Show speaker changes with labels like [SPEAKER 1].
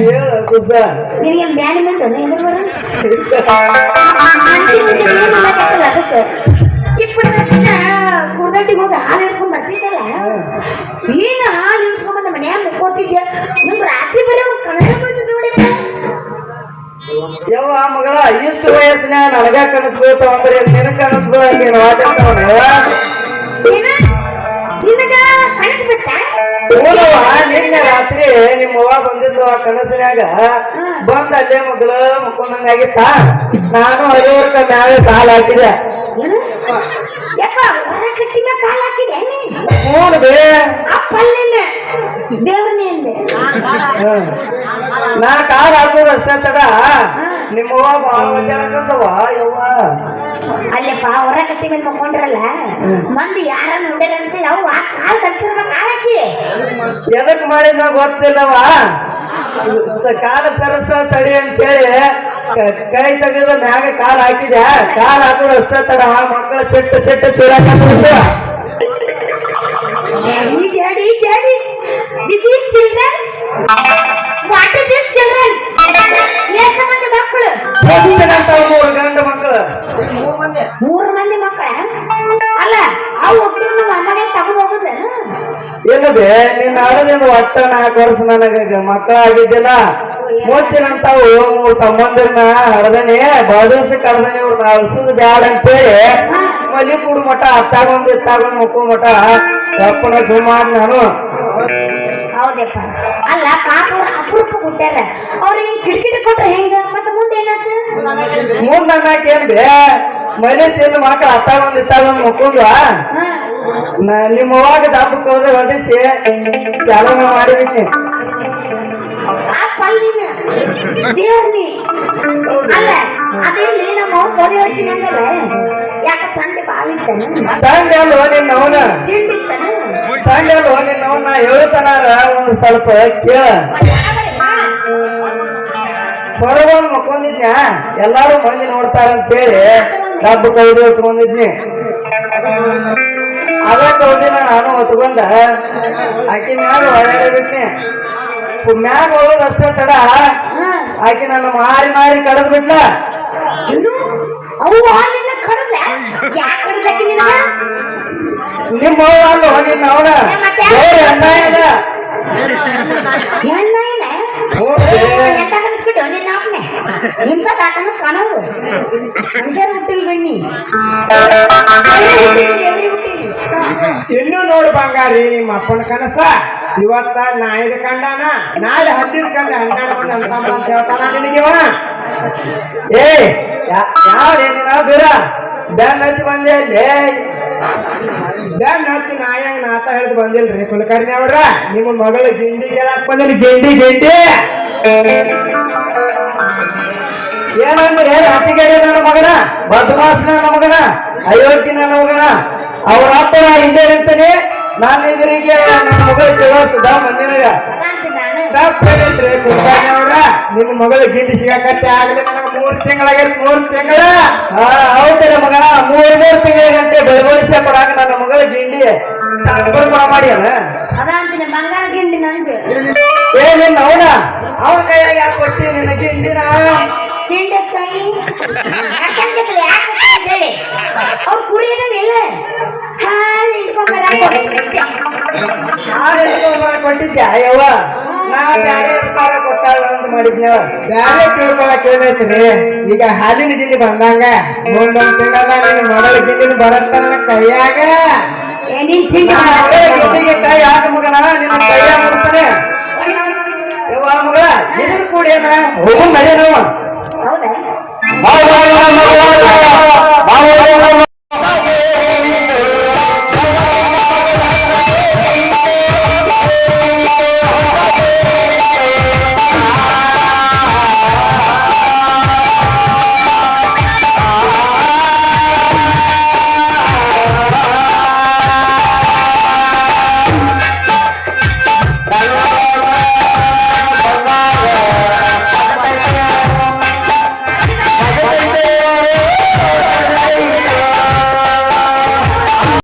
[SPEAKER 1] ಹೇಳ ಕುಸ
[SPEAKER 2] ನಿನಗೇನು ಬ್ಯಾನಿ ಬಂತು ಎದುರು ಬರ ಕುಡ್ದಟ್ಟಿಗೆ ಹಾಲು ಇಡ್ಸ್ಕೊಂಡ್ ಬರ್ತಿದ್ದಲ್ಲ ಹಾಲು ಇಡ್ಸ್ಕೊಂಡ್ ಮನ್ಯಾಗ ಮುಕ್ಕೋತಿದ್ಯ ನಮ್ ರಾತ್ರಿ ಬರೀ ಕನ್ನಡ ಬರ್ತದೆ ನೋಡಿ
[SPEAKER 1] ಯವ್ವ ಮಗಳ ಇಷ್ಟು ವಯಸ್ಸಿನಾಗ ನನಗ ಕನಸ್ಬೋತ ಅಂದ್ರೆ ನಿನಗ ಕನಸ್ಬೋದ ನೀನು ವಾಚ ನಿಮ್ಮ ಅವ್ವ ಬಂದಿದ್ರು ಆ ಕನಸಿನಾಗ ಬಂದ ಅಲ್ಲೇ ಮಗಳ ಮುಕ್ಕೊಂಡಂಗಾಗಿತ್ತ ನಾನು ಹರಿವರ್ಕ ಮ್ಯಾಗ ಕಾಲ್ ಹಾಕಿದೆ.
[SPEAKER 2] ಹಾಕಿದೆ ನೀ
[SPEAKER 1] ಕಾಲ್ ಹಾಕೋದು ಅಷ್ಟೇ ತಡ. ನಿಮ್ಮ ಅವ್ವ ಬಾಳ ಮಂಜಾನಕಂತವ ಯವ್ವ.
[SPEAKER 2] ಅಲ್ಲಪ್ಪ ಹೊರ ಕಟ್ಟಿ ಮೇಲೆ ಮಕ್ಕೊಂಡ್ರಲ್ಲ ಮಂದಿ ಯಾರ ನೋಡ್ಯಾರ ಅವ್ವ ಅವ್ ಕಾಲ್
[SPEAKER 1] ಎದಕ್ ಮಾಡಿದ ಗೊತ್ತಿಲ್ಲವ? ಕಾಲ ಸರಸ ತಡಿ ಅಂತೇಳಿ ಹೇಳಿ ಕೈ ತೆಗೆದ ಮ್ಯಾಗ ಕಾಲ್ ಹಾಕಿದೆ ಕಾಲ್ ಹಾಕೋದು ಅಷ್ಟ ತಡ ಆ ಮಕ್ಕಳ ಚೆಟ್ಟ ಚೆಟ್ಟ ಚಿರಾಕ
[SPEAKER 2] Daddy,
[SPEAKER 1] ಇಲ್ಲದೆ ನಿನ್ನ ಹಳದಿಂದ ಒಟ್ಟ ನಾಲ್ಕು ವರ್ಷ ನನಗ ಮಕ್ಕಳ ಆಗಿದ್ದಿಲ್ಲ ಮೂತಿನಂತಾವು ಮೂರ್ ತಮ್ಮಂದಿರ್ನ ಹರದನೆ ಬಾದೂಸ ಕಡ್ದನೆ ಇವ್ರನ್ನ ಅಳ್ಸುದು ಬ್ಯಾಡ ಅಂತೇಳಿ ಮಲಿ ಕೂಡ ಮಠ ಅತ್ತಾಗೊಂದು ಇತ್ತಾಗೊಂದು ಮುಕ್ಕೋ ಮಠ ಅಪ್ಪನ ಸುಮಾರು ನಾನು.
[SPEAKER 2] ಹೌದಪ್ಪ. ಅಲ್ಲ ಅವ್ರ ಅಪರೂಪ ಕೊಟ್ಟಾರ ಅವ್ರಿಗೆ ಕಿಟಕಿಟ ಕೊಟ್ರೆ ಹೆಂಗ? ಮತ್ತೆ ಮುಂದೆ ಏನಾಯ್ತು
[SPEAKER 1] ಮುಂದೆ ಅನ್ನಕ್ ಏನ್ ಬೇ? ಮನೆ ತಿಂದು ಮಕ್ಕಳು ಅತ್ತಾಗೊಂದು ಇತ್ತಾಗೊಂದು ಮುಕ್ಕೊಂಡ್ವ ನಿಮ್ಮ ಅವಾಗ ದಾಪಕ್ಕೆ ಹೋದ್ರೆ ಹೊದಿಸಿ ಚಾಲನ
[SPEAKER 2] ಮಾಡಿಬಿಟ್ಟೆ ಅಲ್ಲ ನಮ್ಮ ಯಾಕ ತಂದೆ ಬಾಳಿತ್ತಾನ
[SPEAKER 1] ತಂದೆ ಅಲ್ವ ನಿನ್ನ ಅವನ? ತಂದೆ ಅಲ್ಲಿ ಅವನ? ಹೇಳ್ತಾನಾರ? ಒಂದು ಸ್ವಲ್ಪ ಕೇಳ. ಹೊರಗೊಂದು ಮಕ್ಕೊಂದಿದ್ನ ಎಲ್ಲಾರು ಮಂದಿ ನೋಡ್ತಾರಂತೇಳಿ. ಅಂತೇಳಿ ಡಬ್ಬ ಕೌದಿ ಹೊತ್ಕೊಂಡಿದ್ನಿ ಅದ ಕೌದಿನ ನಾನು ಹೊತ್ಕೊಂಡ ಆಕಿ ಮ್ಯಾಗ ಹೊರಬಿಟ್ನಿ ಮ್ಯಾಗ ಹೋಗೋದು ಅಷ್ಟೇ ತಡ. ಆಕಿ ನಾನು ಮಾರಿ ಮಾರಿ ಕಡದ್ ಬಿಟ್ಲ.
[SPEAKER 2] ಏನು ಅವು ನಿನ್ನ ಕಡದ ಯಾಕೆ ಕಡಲಕ್ಕೆ ನಿನ್ನ
[SPEAKER 1] ನಿಮ್ಮ ಅಲ್ಲ ನಿನ್ನ ಅವನ? ಬೇರೆ
[SPEAKER 2] ಅಣ್ಣ ಅವನೇ? ಇಂಥ ದಾಟನಸ್ ಕಾಣೋದು? ಮನುಷ್ಯರು ಹುಟ್ಟಿಲ್ ಬನ್ನಿ.
[SPEAKER 3] ಇನ್ನು ನೋಡು ಬಂಗಾರಿ, ನಿಮ್ಮ ಅಪ್ಪನ ಕನಸ. ಇವತ್ತ ನಾಯಿದ ಕಂಡಾನ, ನಾಳೆ ಹತ್ತಿದ ಕಂಡ ಹನ್ನೆರಡು
[SPEAKER 1] ಬೆನ್ ಬೀರ? ಬ್ಯಾನ್ ಹಚ್ಚಿ ಬಂದೆ
[SPEAKER 3] ಬೆನ್ನ ಹತ್ತಿ ನಾಯಂಗ್ ನಾತ ಹಿಡಿದು ಬಂದಿಲ್ರಿ ಕುಲಕರ್ಣಿ ಅವ್ರ. ನಿಮ್ಮ ಮಗಳು ಗಿಂಡಿ ಹೇಳಕ್ ಬಂದಿಲ್ಲ ಗಿಂಡಿ ಗಿಂಡಿ.
[SPEAKER 1] ಏನಂದ್ರೆ ನಾಚಿಗೇಡಿ ನನ್ನ ಮಗನ ಬದಮಾಸನ ನನ್ನ ಮಗನ ಅಯೋಗ್ಯ ನನ್ನ ಮಗನ, ಅವ್ರ ಅಪ್ಪ ಹಿಂದೆ ನಿಂತೀನಿ. ನಾನು ಇದ್ರಿಗೆ ನನ್ನ ಮಗಳು ಜೀವಸುದ ಮಂದಿನಾಗ
[SPEAKER 3] ತಪ್ಪೇನ್ರಿ ಕುಲಕರ್ಣಿ ಅವ್ರ. ನಿಮ್ಮ ಮಗಳು ಗಿಂಡಿ ಸಿಗಾಕತ್ತೆ, ಆಗ್ಲಿ ನನಗೆ ಮೂರು ತಿಂಗಳಾಗೈತೆ ಮೂರ್ ತಿಂಗಳ.
[SPEAKER 1] ಹಾ ಹೌದಲ್ಲ ಮೂರು ಮೂರು ತಿಂಗಳ ಗಂಟೆ ಬೆಳವಣಿಗೆ ಕೊಡಾಕ ನನ್ನ ಮಗಳ ಗಿಂಡಿ ಸಮರ್ಪಣ ಮಾಡಿ
[SPEAKER 2] ಅಲ್ಲ ಬಂಗಾರ ಗಿಂಡಿ ನಂಗೆ
[SPEAKER 1] ಏ ನಿನ್ನ ಅವನ. ಅವನ ಕೈಯಾಗ ಯಾಕೆ ಕೊಟ್ಟಿ ನಿನ್ನ ಗಿಂಡಿನ?
[SPEAKER 2] ತಿಂಡಿ ಹೆಚ್ಚಾಗಿ ಯಾಕಂದ್ರೆ ಯಾಕೆ ಹೇಳಿ ಅವ್ರು ಕುಡಿಯೋದಿಲ್ಲ ಹಾಲು ಇಟ್ಕೊಂಡ್ಬರ
[SPEAKER 1] ಆ ಹೆಣ್ಮಕ್ಳು ಕೊಟ್ಟಿದ್ಯಾ? ಯವ್ವ ನಾ ಬ್ಯಾರೆ ಕೊಟ್ಟಾಳ ಅಂತ ಮಾಡಿದ್ನೇವ
[SPEAKER 3] ಬ್ಯಾರೆ ತಿಳ್ಕೊಳಕ್ ಏನೈತ್ರಿ ಈಗ ಹಾಲಿನ ಜಿಲ್ಲೆ ಬಂದಂಗ ಮುಂದೊಂದ್ ತಿಂಗಳ ಬರತ್ತ ನನ್ನ ಕೈಯಾಗ?
[SPEAKER 1] ಕೈ ಮಗನ ನಿನ್ನ ಕೈಯಾಗ ಯವ್ವ ಮಗಳ ಹೋಗು ಮಳೆ ನಾವು I